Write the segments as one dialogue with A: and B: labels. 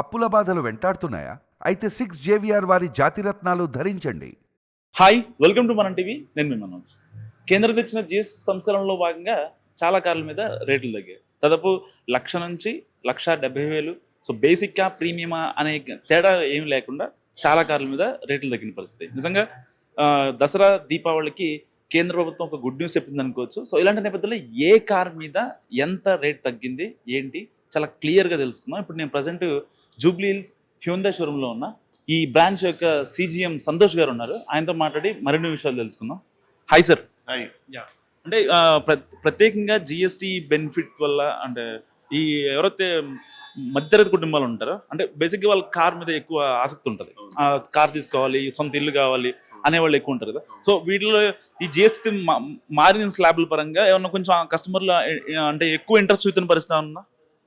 A: అప్పుల బాధలు వెంటాడుతున్నాయా? అయితే సిక్స్ జేవిఆర్ వారి జాతిరత్నాలు ధరించండి.
B: హాయ్ వెల్కమ్ టు మన టీవీ నేను మీ మనోజ్. కేంద్రం తెచ్చిన జిఎస్ సంస్కరణలో భాగంగా చాలా కార్ల మీద రేట్లు తగ్గాయి. దాదాపు లక్ష నుంచి లక్ష డెబ్బై వేలు. సో బేసిక్గా ప్రీమియమా అనే తేడా ఏమి లేకుండా చాలా కార్ల మీద రేట్లు తగ్గిన పరిస్థితి. నిజంగా దసరా దీపావళికి కేంద్ర ప్రభుత్వం ఒక గుడ్ న్యూస్ చెప్పింది అనుకోవచ్చు సో ఇలాంటి నేపథ్యంలో ఏ కార్ మీద ఎంత రేట్ తగ్గింది? ఏంటి? చాలా క్లియర్గా తెలుసుకుందాం. ఇప్పుడు నేను ప్రజెంట్ జూబ్లీ హిల్స్ హ్యూందా షోరూంలో ఉన్న. ఈ బ్రాంచ్ యొక్క సీజీఎం సంతోష్ గారు ఉన్నారు. ఆయనతో మాట్లాడి మరిన్ని విషయాలు తెలుసుకుందాం. Hi sir.
C: హాయ్.
B: అంటే ప్రత్యేకంగా జిఎస్టీ బెనిఫిట్ వల్ల అంటే ఈ ఎవరైతే మధ్యతరగతి కుటుంబాలు ఉంటారో అంటే బేసిక్గా వాళ్ళ కార్ మీద ఎక్కువ ఆసక్తి ఉంటుంది. కార్ తీసుకోవాలి సొంత ఇల్లు కావాలి అనే వాళ్ళు ఎక్కువ ఉంటారు కదా. సో వీటిలో ఈ జిఎస్టీ మారిన స్లాబ్ల పరంగా ఏమన్నా కొంచెం కస్టమర్లు అంటే ఎక్కువ ఇంట్రెస్ట్ చూపుతున్న పరిస్థితి ఉన్నా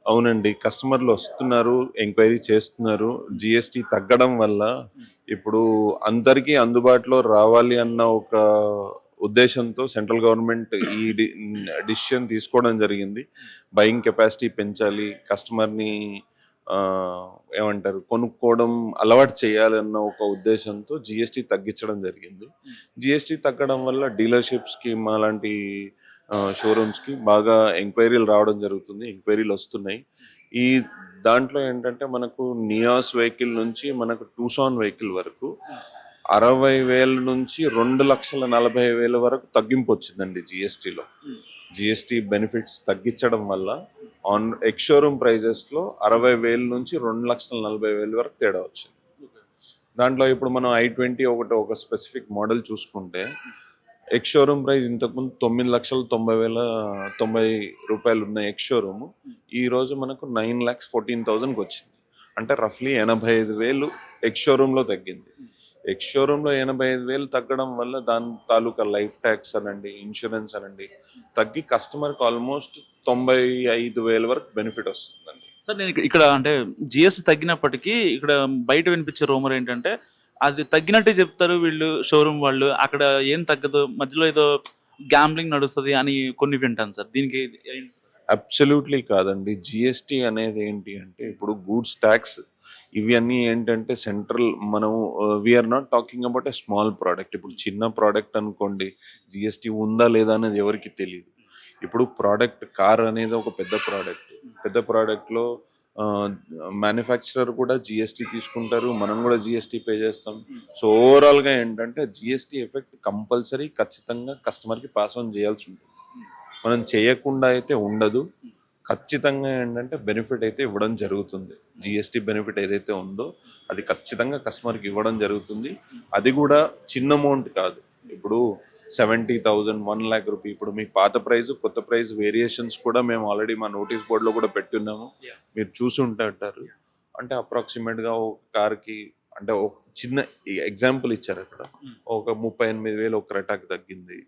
C: అవునండి కస్టమర్లు వస్తున్నారు ఎంక్వైరీ చేస్తున్నారు. జిఎస్టి తగ్గడం వల్ల ఇప్పుడు అందరికీ అందుబాటులో రావాలి అన్న ఒక ఉద్దేశంతో సెంట్రల్ గవర్నమెంట్ ఈ డిసిషన్ తీసుకోవడం జరిగింది. బయింగ్ కెపాసిటీ పెంచాలి కస్టమర్ని ఏమంటారు కొనుక్కోవడం అలవాటు చేయాలన్న ఒక ఉద్దేశంతో జిఎస్టి తగ్గించడం జరిగింది. జిఎస్టి తగ్గడం వల్ల డీలర్షిప్స్కి మాలాంటి షోరూమ్స్కి బాగా ఎంక్వైరీలు రావడం జరుగుతుంది ఎంక్వైరీలు వస్తున్నాయి. ఈ దాంట్లో ఏంటంటే మనకు నియాస్ వెహికల్ నుంచి మనకు టూసాన్ వెహికల్ వరకు అరవై వేల నుంచి రెండు లక్షల నలభై వేల వరకు తగ్గింపు వచ్చిందండి జిఎస్టీలో. జిఎస్టీ బెనిఫిట్స్ తగ్గించడం వల్ల ఆన్ ఎక్స్ షోరూమ్ ప్రైజెస్లో అరవై వేల నుంచి రెండు లక్షల నలభై వేల వరకు తేడా వచ్చింది. దాంట్లో ఇప్పుడు మనం ఐ ట్వంటీ ఒకటి ఒక స్పెసిఫిక్ మోడల్ చూసుకుంటే ఎక్స్ షోరూమ్ ప్రైస్ ఇంతకుముందు తొమ్మిది లక్షల తొంభై వేల తొంభై రూపాయలు ఉన్న ఎక్స్ షోరూమ్. ఈ రోజు మనకు నైన్ ల్యాక్స్ ఫోర్టీన్ థౌజండ్కి వచ్చింది. అంటే రఫ్లీ ఎనభై ఐదు వేలు ఎక్స్ షోరూంలో తగ్గింది. ఎక్స్ షోరూంలో ఎనభై ఐదు వేలు తగ్గడం వల్ల దాని తాలూకా లైఫ్ ట్యాక్స్ అనండి ఇన్సూరెన్స్ అనండి తగ్గి కస్టమర్కి ఆల్మోస్ట్ తొంభై ఐదు వేల వరకు బెనిఫిట్ వస్తుందండి.
B: సార్ నేను ఇక్కడ- ఇక్కడ అంటే జిఎస్టీ తగ్గినప్పటికీ ఇక్కడ బయట వినిపించే రూమర్ ఏంటంటే అది తగ్గినట్టే చెప్తారు వీళ్ళు షోరూమ్ వాళ్ళు. అక్కడ ఏం తగ్గదు. మధ్యలో ఏదో గ్యాంబ్లింగ్ నడుస్తుంది అని కొన్ని వింటాను సార్. దీనికి
C: అబ్సల్యూట్లీ కాదండి. జిఎస్టీ అనేది ఏంటి అంటే ఇప్పుడు గూడ్స్ ట్యాక్స్ ఇవి ఏంటంటే సెంట్రల్ మనం we're not talking about a small product ఇప్పుడు చిన్న ప్రోడక్ట్ అనుకోండి జిఎస్టీ ఉందా లేదా అనేది ఎవరికి తెలియదు ఇప్పుడు ప్రోడక్ట్ కార్ అనేది ఒక పెద్ద ప్రోడక్ట్ పెద్ద ప్రోడక్ట్లో మ్యానుఫ్యాక్చరర్ కూడా జిఎస్టీ తీసుకుంటారు. మనం కూడా జిఎస్టీ పే చేస్తాం. సో ఓవరాల్గా ఏంటంటే జిఎస్టీ ఎఫెక్ట్ కంపల్సరీ ఖచ్చితంగా కస్టమర్కి పాస్ ఆన్ చేయాల్సి ఉంటుంది. మనం చేయకుండా అయితే ఉండదు. ఖచ్చితంగా ఏంటంటే బెనిఫిట్ అయితే ఇవ్వడం జరుగుతుంది. జిఎస్టీ బెనిఫిట్ ఏదైతే ఉందో అది ఖచ్చితంగా కస్టమర్కి ఇవ్వడం జరుగుతుంది. అది కూడా చిన్న అమౌంట్ కాదు. ఇప్పుడు seventy thousand one lakh rupee ఇప్పుడు మీ పాత ప్రైస్ కొత్త ప్రైస్ వేరియేషన్స్ కూడా మేము ఆల్రెడీ మా నోటీస్ బోర్డులో కూడా పెట్టున్నాము. మీరు చూసి ఉంటారు అంటే అప్రాక్సిమేట్గా ఒక కార్కి అంటే ఒక చిన్న ఎగ్జాంపుల్ ఇచ్చారు అక్కడ.
B: Mm.
C: ఒక ముప్పై ఎనిమిది వేలు ఒక రెటాక్ తగ్గింది.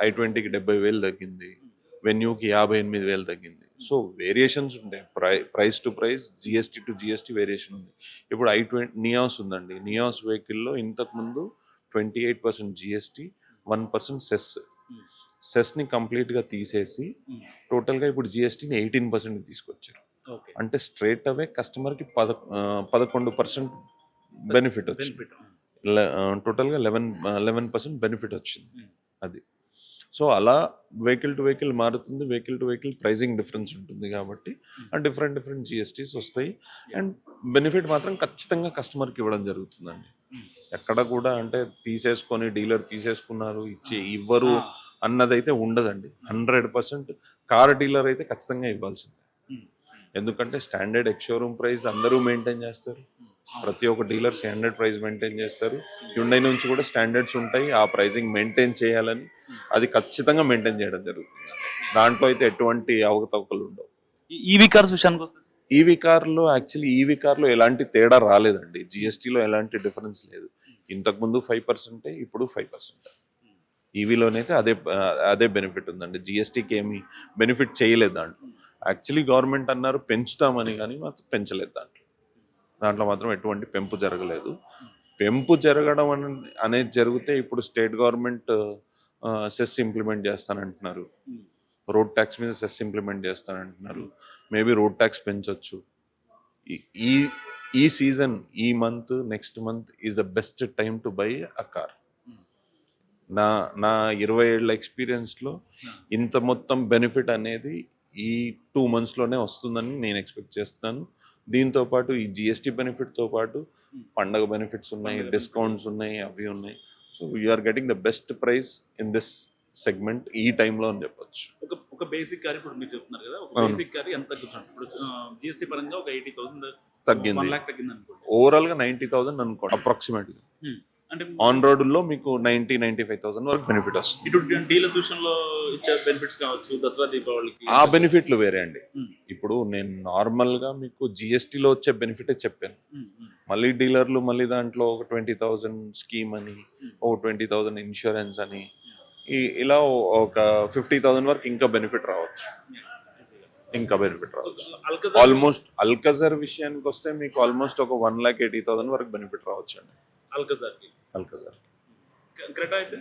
C: ఐ ట్వంటీకి డెబ్బై వేలు తగ్గింది. వెన్యూకి యాభై ఎనిమిది వేలు తగ్గింది. సో వేరియేషన్స్ ఉంటాయి. Pri price to price GST to GST variation ఉంది. ఇప్పుడు ఐ ట్వంటీ నియాస్ ఉందండి. నియాస్ వెహికల్లో ఇంతకుముందు twenty eight percent GST one percent cess
B: Hmm.
C: సెస్ని కంప్లీట్గా తీసేసి
B: Hmm.
C: టోటల్గా ఇప్పుడు జిఎస్టీని ఎయిటీన్ పర్సెంట్ తీసుకొచ్చారు. అంటే స్ట్రేట్ అవే కస్టమర్కి పద పదకొండు పర్సెంట్ బెనిఫిట్ వచ్చింది. టోటల్గా లెవెన్ లెవెన్ పర్సెంట్ బెనిఫిట్ వచ్చింది
B: Mm.
C: అది సో అలా వెహికల్ టు వెహికల్ మారుతుంది vehicle to vehicle pricing difference ఉంటుంది కాబట్టి అండ్ డిఫరెంట్ డిఫరెంట్ జిఎస్టీస్ వస్తాయి అండ్ బెనిఫిట్ మాత్రం ఖచ్చితంగా కస్టమర్కి ఇవ్వడం జరుగుతుందండి. ఎక్కడ కూడా అంటే తీసేసుకొని డీలర్ తీసేసుకున్నారు ఇచ్చి ఇవ్వరు. అన్నదైతే ఉండదండి. హండ్రెడ్ పర్సెంట్ కార్ డీలర్ అయితే ఖచ్చితంగా ఇవ్వాల్సిందే. ఎందుకంటే స్టాండర్డ్ ఎక్స్ షోరూమ్ ప్రైస్ అందరూ మెయింటైన్ చేస్తారు. ప్రతి ఒక్క డీలర్ స్టాండర్డ్ ప్రైస్ మెయింటైన్ చేస్తారు. హ్యుండై నుంచి కూడా స్టాండర్డ్స్ ఉంటాయి. ఆ ప్రైజింగ్ మెయింటైన్ చేయాలని అది ఖచ్చితంగా మెయింటైన్ చేయడం జరుగుతుంది. దాంట్లో అయితే ఎటువంటి అవకతవకలు ఉండవు.
B: ఈ- ఈవీ కార్స్ విషయానికి వస్తే?
C: ఈవీ కార్లో యాక్చువల్లీ ఈవీ కార్లో ఎలాంటి తేడా రాలేదండి. జిఎస్టీలో ఎలాంటి డిఫరెన్స్ లేదు. ఇంతకుముందు ఫైవ్ పర్సెంటే ఇప్పుడు ఫైవ్ పర్సెంట్. ఈవీలోనైతే అదే అదే బెనిఫిట్ ఉందండి. జిఎస్టీకి ఏమి బెనిఫిట్ చేయలేదు దాంట్లో. యాక్చువల్లీ గవర్నమెంట్ అన్నారు పెంచుతామని కానీ మాత్రం పెంచలేదు దాంట్లో. దాంట్లో మాత్రం ఎటువంటి పెంపు జరగలేదు. పెంపు జరగడం అనేది జరిగితే ఇప్పుడు స్టేట్ గవర్నమెంట్ సెస్ ఇంప్లిమెంట్ చేస్తానంటున్నారు. రోడ్ ట్యాక్స్ మీద సెస్ ఇంప్లిమెంట్ చేస్తానంటున్నారు మేబీ రోడ్ ట్యాక్స్ పెంచొచ్చు. ఈ- ఈ సీజన్ ఈ month next month is the best time to buy a car. నా నా ఇరవై ఏళ్ళ ఎక్స్పీరియన్స్లో ఇంత మొత్తం బెనిఫిట్ అనేది ఈ టూ మంత్స్లోనే వస్తుందని నేను ఎక్స్పెక్ట్ చేస్తున్నాను. దీంతో పాటు ఈ జిఎస్టీ బెనిఫిట్తో పాటు పండగ బెనిఫిట్స్ ఉన్నాయి డిస్కౌంట్స్ ఉన్నాయి అవి ఉన్నాయి. So we're getting the best price in this segment ఈ టైంలో అని చెప్పొచ్చు.
B: ఒక ఒక బేసిక్ కార్ ఇప్పుడు మీరు చెప్తున్నారు కదా ఒక. బేసిక్ కార్ ఎంత తగ్గుతుంది ఇప్పుడు జిఎస్టీ పరంగా ఒక ఎయిటీ థౌసండ్
C: తగ్గింది.
B: వన్ లాక్ తగ్గింది అనుకోండి.
C: ఓవరాల్గా నైంటీ థౌసండ్ అనుకోండి అప్రాక్సిమేట్గా
B: అంటే
C: ఆన్ రోడ్లో మీకు నైంటీ నైంటీ ఫైవ్ థౌసండ్ వరకు బెనిఫిట్ వస్తుంది.
B: ఇటు డీలర్స్ విషయంలో ఇచ్చే బెనిఫిట్స్ కావచ్చు దసరా దీపావళికి.
C: ఆ బెనిఫిట్లు వేరే అండి.
B: Hmm.
C: ఇప్పుడు నేను నార్మల్గా మీకు జిఎస్టీలో వచ్చే బెనిఫిటే చెప్పాను.
B: ఉమ్,
C: మళ్ళీ డీలర్లు మళ్ళీ దాంట్లో ఒక ట్వంటీ థౌజండ్ స్కీమ్ అని ఒక ట్వంటీ థౌజండ్ ఇన్సూరెన్స్ అని ఈ- ఇలా ఒక ఫిఫ్టీ థౌజండ్ వరకు ఇంకా బెనిఫిట్ రావచ్చు. ఇంకా బెనిఫిట్ రావచ్చు. ఆల్మోస్ట్ అల్కజర్ విషయానికి వస్తే మీకు ఆల్మోస్ట్ ఒక వన్ లాక్ ఎయిటీ థౌసండ్ వరకు బెనిఫిట్ రావచ్చు అండి అల్కజర్
B: క్రెటా అయితే?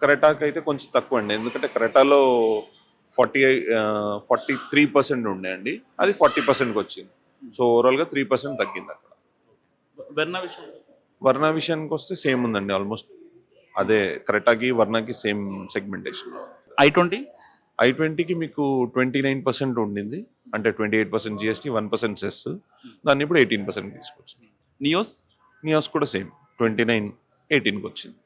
C: క్రెటాకి అయితే కొంచెం తక్కువ అండి. ఎందుకంటే క్రెటాలో ఫార్టీ ఫార్టీ త్రీ పర్సెంట్ ఉండే అండి. అది ఫార్టీ పర్సెంట్కి వచ్చింది. సో ఓవరాల్గా త్రీ పర్సెంట్ తగ్గింది అక్కడ.
B: విషయం
C: వర్ణ విషయానికి వస్తే? సేమ్ ఉందండి. ఆల్మోస్ట్ అదే క్రెటాకి వర్ణకి సేమ్ సెగ్మెంటేషన్లో.
B: I twenty?
C: ఐ ట్వంటీకి మీకు ట్వంటీ నైన్ పర్సెంట్ ఉండింది. అంటే twenty eight percent GST one percent cess దాన్ని ఇప్పుడు ఎయిటీన్ పర్సెంట్ తీసుకొచ్చింది
B: నియోస్?
C: నియాస్ కూడా సేమ్. ట్వంటీ నైన్ ఎయిటీన్కి వచ్చింది.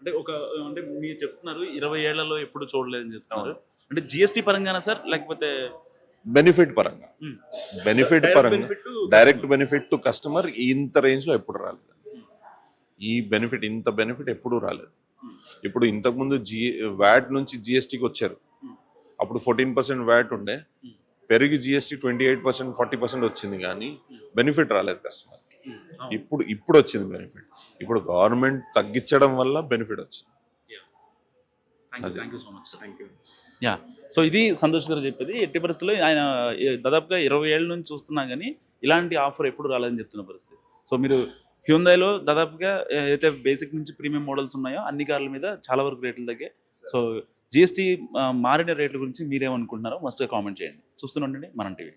B: అంటే ఒక అంటే మీరు చెప్తున్నారు ఇరవై ఏళ్ళలో ఎప్పుడు చూడలేదని చెప్తున్నారు. అంటే జిఎస్టీ పరంగానా సార్? లేకపోతే
C: బెనిఫిట్ పరంగా. బెనిఫిట్ పరంగా. డైరెక్ట్ బెనిఫిట్ టు కస్టమర్ ఇంత రేంజ్లో ఎప్పుడు రాలేదు. ఈ బెనిఫిట్ ఇంత బెనిఫిట్ ఎప్పుడు రాలేదు.
B: Hmm.
C: ఇప్పుడు ఇంతకుముందు జి వ్యాట్ నుంచి జిఎస్టీకి వచ్చారు.
B: Hmm.
C: అప్పుడు ఫోర్టీన్ పర్సెంట్ వ్యాట్ ఉండే.
B: Hmm.
C: పెరిగి GST twenty eight percent forty percent వచ్చింది కానీ బెనిఫిట్ రాలేదు కస్టమర్ ఇప్పుడు ఇప్పుడు వచ్చింది బెనిఫిట్ ఇప్పుడు గవర్నమెంట్ తగ్గించడం వల్ల బెనిఫిట్ వచ్చింది.
B: Thank you so much thank you yeah so ఇది సంతోష్ గారు చెప్పేది. ఎట్టి పరిస్థితుల్లో ఆయన దాదాపుగా ఇరవై ఏళ్ళ నుంచి చూస్తున్నా కానీ ఇలాంటి ఆఫర్ ఎప్పుడు రాలేదని చెప్తున్న పరిస్థితి. సో మీరు హ్యూందాయిలో దాదాపుగా అయితే బేసిక్ నుంచి ప్రీమియం మోడల్స్ ఉన్నాయో అన్ని కార్ల మీద చాలా వరకు రేట్లు తగ్గాయి. సో జిఎస్టీ మారిన రేట్ల గురించి మీరేమనుకుంటున్నారో మస్ట్గా కామెంట్ చేయండి. చూస్తూనే ఉండండి మనం టీవీ.